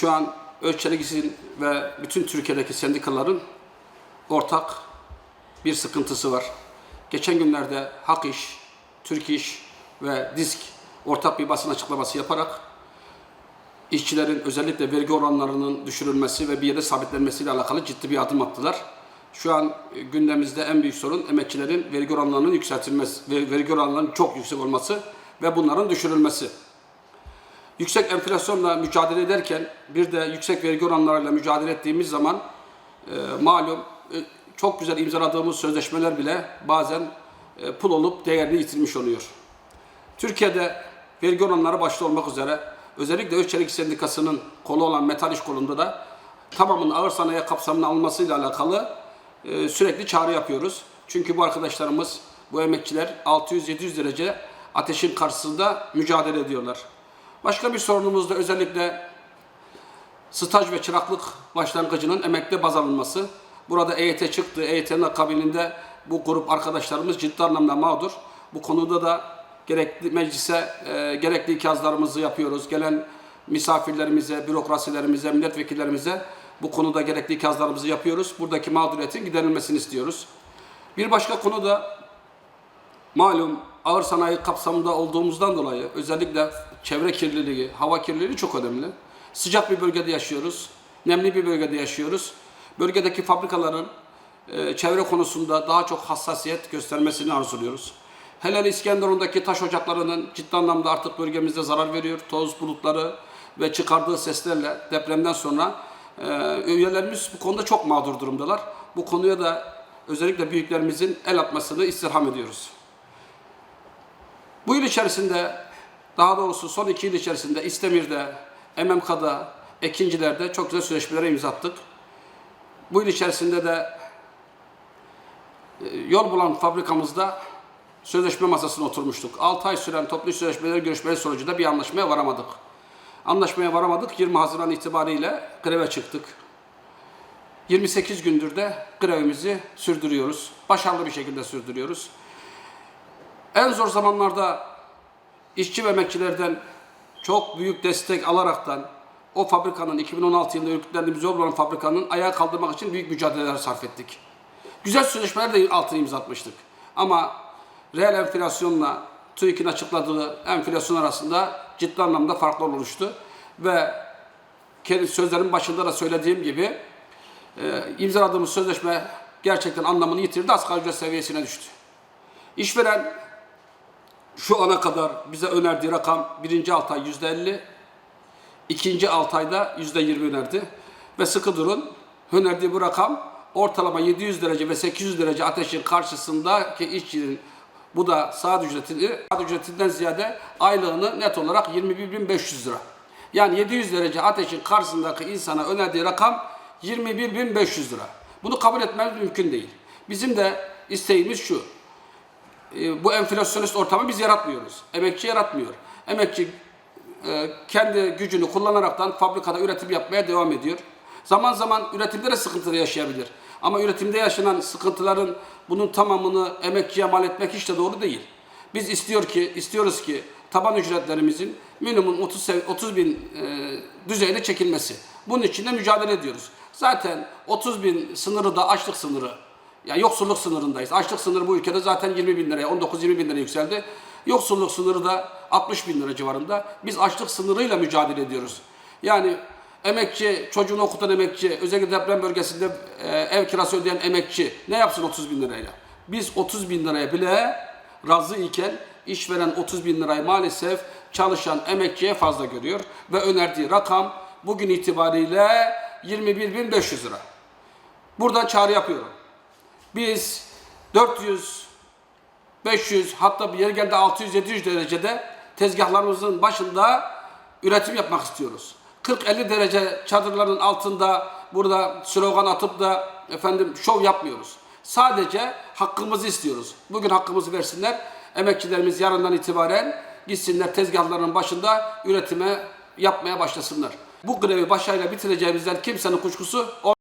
şu an Ölçelik'in ve bütün Türkiye'deki sendikaların ortak bir sıkıntısı var. Geçen günlerde Hak İş, Türk İş ve DİSK ortak bir basın açıklaması yaparak işçilerin özellikle vergi oranlarının düşürülmesi ve bir yere sabitlenmesiyle alakalı ciddi bir adım attılar. Şu an gündemimizde en büyük sorun emekçilerin vergi oranlarının yükseltilmesi, ve vergi oranlarının çok yüksek olması ve bunların düşürülmesi. Yüksek enflasyonla mücadele ederken bir de yüksek vergi oranlarıyla mücadele ettiğimiz zaman e, malum e, çok güzel imzaladığımız sözleşmeler bile bazen e, pul olup değerini yitirmiş oluyor. Türkiye'de vergi oranları başta olmak üzere özellikle Özçelik Sendikası'nın kolu olan Metal İş kolunda da tamamının ağır sanayi kapsamına alınmasıyla alakalı e, sürekli çağrı yapıyoruz. Çünkü bu arkadaşlarımız, bu emekçiler 600-700 derece ateşin karşısında mücadele ediyorlar. Başka bir sorunumuz da özellikle staj ve çıraklık başlangıcının emekli baz alınması. Burada EYT çıktı. EYT'nin akabininde bu grup arkadaşlarımız ciddi anlamda mağdur. Bu konuda da gerekli meclise e, gerekli ikazlarımızı yapıyoruz. Gelen misafirlerimize, bürokrasilerimize, milletvekillerimize bu konuda gerekli ikazlarımızı yapıyoruz. Buradaki mağduriyetin giderilmesini istiyoruz. Bir başka konu da malum ağır sanayi kapsamında olduğumuzdan dolayı özellikle çevre kirliliği, hava kirliliği çok önemli. Sıcak bir bölgede yaşıyoruz, nemli bir bölgede yaşıyoruz. Bölgedeki fabrikaların e, çevre konusunda daha çok hassasiyet göstermesini arzuluyoruz. Helal İskenderun'daki taş ocaklarının ciddi anlamda artık bölgemizde zarar veriyor. Toz bulutları ve çıkardığı seslerle depremden sonra e, üyelerimiz bu konuda çok mağdur durumdalar. Bu konuya da özellikle büyüklerimizin el atmasını istirham ediyoruz. Bu yıl içerisinde, daha doğrusu son iki yıl içerisinde İstemir'de, MMK'da, Ekinciler'de çok güzel sözleşmelere imza attık. Bu yıl içerisinde de e, yol bulan fabrikamızda sözleşme masasına oturmuştuk. 6 ay süren toplu iş sözleşmeleri görüşmeleri sonucunda bir anlaşmaya varamadık. Anlaşmaya varamadık. 20 Haziran itibariyle greve çıktık. 28 gündür de grevimizi sürdürüyoruz. Başarılı bir şekilde sürdürüyoruz. En zor zamanlarda işçi ve emekçilerden çok büyük destek alaraktan o fabrikanın 2016 yılında örgütlendiğimiz yol bulan fabrikanın ayağa kaldırmak için büyük mücadeleler sarf ettik. Güzel sözleşmeler de altına imza atmıştık. Ama reel enflasyonla TÜİK'in açıkladığı enflasyon arasında ciddi anlamda farklar oluştu. Ve kendi sözlerin başında da söylediğim gibi e, imzaladığımız sözleşme gerçekten anlamını yitirdi. Asgari ücret seviyesine düştü. İşveren şu ana kadar bize önerdiği rakam birinci 6 ay yüzde 50, ikinci 6 ayda yüzde 20 önerdi. Ve sıkı durun, önerdiği bu rakam ortalama 700 derece ve 800 derece ateşin karşısındaki işçinin bu da saat ücretini, saat ücretinden ziyade aylığını net olarak 21.500 lira. Yani 700 derece ateşin karşısındaki insana önerdiği rakam 21.500 lira. Bunu kabul etmemiz mümkün değil. Bizim de isteğimiz şu. E, bu enflasyonist ortamı biz yaratmıyoruz. Emekçi yaratmıyor. Emekçi e, kendi gücünü kullanaraktan fabrikada üretim yapmaya devam ediyor. Zaman zaman üretimde de sıkıntı yaşayabilir. Ama üretimde yaşanan sıkıntıların bunun tamamını emekçiye mal etmek hiç de doğru değil. Biz istiyor ki, istiyoruz ki taban ücretlerimizin minimum 30, sev- 30 bin e, çekilmesi. Bunun için de mücadele ediyoruz. Zaten 30 bin sınırı da açlık sınırı. Yani yoksulluk sınırındayız. Açlık sınırı bu ülkede zaten 20 bin liraya, 19-20 bin liraya yükseldi. Yoksulluk sınırı da 60 bin lira civarında. Biz açlık sınırıyla mücadele ediyoruz. Yani emekçi, çocuğunu okutan emekçi, özellikle deprem bölgesinde e, ev kirası ödeyen emekçi ne yapsın 30 bin lirayla? Biz 30 bin liraya bile razı iken işveren 30 bin lirayı maalesef çalışan emekçiye fazla görüyor. Ve önerdiği rakam bugün itibariyle 21.500 lira. Buradan çağrı yapıyorum. Biz 400, 500 hatta bir yer geldi 600-700 derecede tezgahlarımızın başında üretim yapmak istiyoruz. 40-50 derece çadırların altında burada slogan atıp da efendim şov yapmıyoruz. Sadece hakkımızı istiyoruz. Bugün hakkımızı versinler. Emekçilerimiz yarından itibaren gitsinler tezgahların başında üretime yapmaya başlasınlar. Bu grevi başarıyla bitireceğimizden kimsenin kuşkusu